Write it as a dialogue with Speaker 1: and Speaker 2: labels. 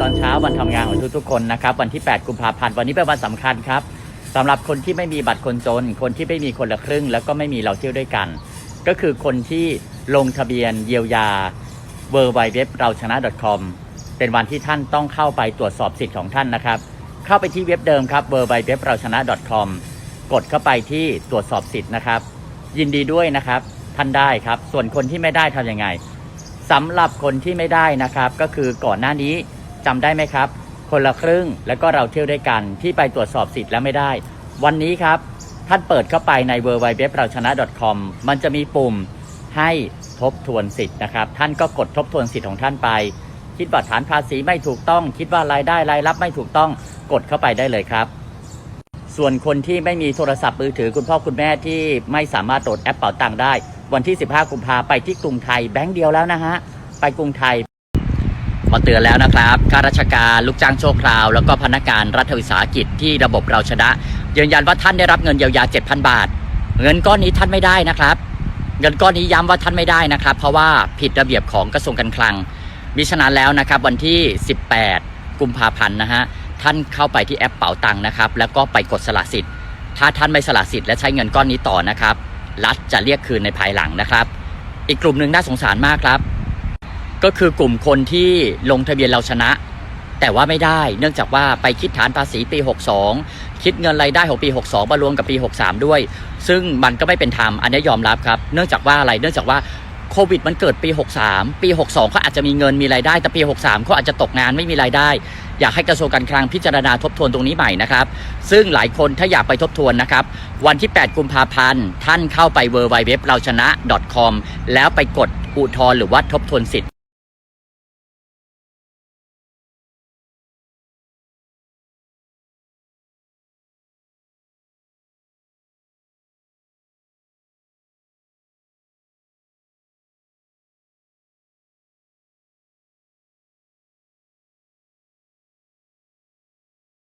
Speaker 1: ตอนเช้าวันทำงานของทุกๆคนนะครับ วันที่ 8 กุมภาพันธ์วันนี้เป็นวันสำคัญครับสำหรับคนที่ไม่มีบัตรคนจน คนที่ไม่มีคนละครึ่ง แล้วก็ไม่มีเราเที่ยวด้วยกัน ก็คือคนที่ลงทะเบียนเยียวยา w w w เราชนะ .com เป็นวันที่ท่านต้องเข้าไปตรวจสอบสิทธิ์ของท่านนะครับ เข้าไปที่เว็บเดิมครับ w w w เราชนะ .com กดเข้าไปที่ตรวจสอบสิทธิ์นะครับ ยินดีด้วยนะครับท่านได้ครับ ส่วนคนที่ไม่ได้ทำยังไงสำหรับคนที่ไม่ได้นะครับ ก็คือก่อนหน้านี้ จำได้ไหมครับ คนละครึ่งแล้วก็เราเที่ยวด้วยกันที่ไปตรวจสอบสิทธิ์แล้วไม่ได้ วันนี้ครับ ท่านเปิดเข้าไปใน w w w เราชนะ .com มันจะมีปุ่มให้ทบทวนสิทธิ์นะครับ ท่านก็กดทบทวนสิทธิ์ของท่านไป คิดว่าฐานภาษีไม่ถูกต้อง คิดว่ารายได้รายรับไม่ถูกต้องกดเข้าไปได้เลยครับ ส่วนคนที่ไม่มีโทรศัพท์มือถือคุณพ่อคุณแม่ที่ไม่สามารถโหลดแอปเป๋าตังค์ได้ วันที่ 15 กุมภาไปที่กรุงไทยแบงค์เดียวแล้วนะฮะไปกรุงไทย มาเตือนแล้วนะครับข้าราชการลูกจ้างชั่วคราว แล้วก็พนักงานรัฐวิสาหกิจที่ระบบเราชนะ ยืนยันว่าท่านได้รับเงินเยียวยา 7,000 บาท เงินก้อนนี้ท่านไม่ได้นะครับ เงินก้อนนี้ย้ำว่าท่านไม่ได้นะครับ เพราะว่าผิดระเบียบของกระทรวงการคลัง มิฉะนั้นแล้วนะครับวันที่ 18 กุมภาพันธ์นะฮะท่านเข้าไปที่แอปเป๋าตังค์นะครับแล้วก็ไปกดสละสิทธิ์ ถ้าท่านไม่สละสิทธิ์และใช้เงินก้อนนี้ต่อนะครับรัฐจะเรียกคืนในภายหลังนะครับ อีกกลุ่มหนึ่งน่าสงสารมากครับ ก็คือกลุ่มคนที่ลงทะเบียนเราชนะ แต่ว่าไม่ได้ เนื่องจากว่าไปคิดฐานภาษีปี 62 คิดเงินรายได้ของปี 62มารวมกับปี 63 ด้วย ซึ่งมันก็ไม่เป็นธรรมอันนี้ยอมรับครับ เนื่องจากว่าอะไรเนื่องจากว่าโควิดมันเกิดปี 63 ปี 62เขาอาจจะมีเงินมีรายได้ แต่ปี 63เขาอาจจะตกงานไม่มีรายได้ อยากให้กระทรวงการคลังพิจารณาทบทวนตรงนี้ใหม่นะครับ ซึ่งหลายคนถ้าอยากไปทบทวนนะครับ วันที่ 8 กุมภาพันธ์ ท่านเข้าไป w w w เราชนะ .com แล้วไปกดอุทธรณ์หรือว่าทบทวนสิทธิ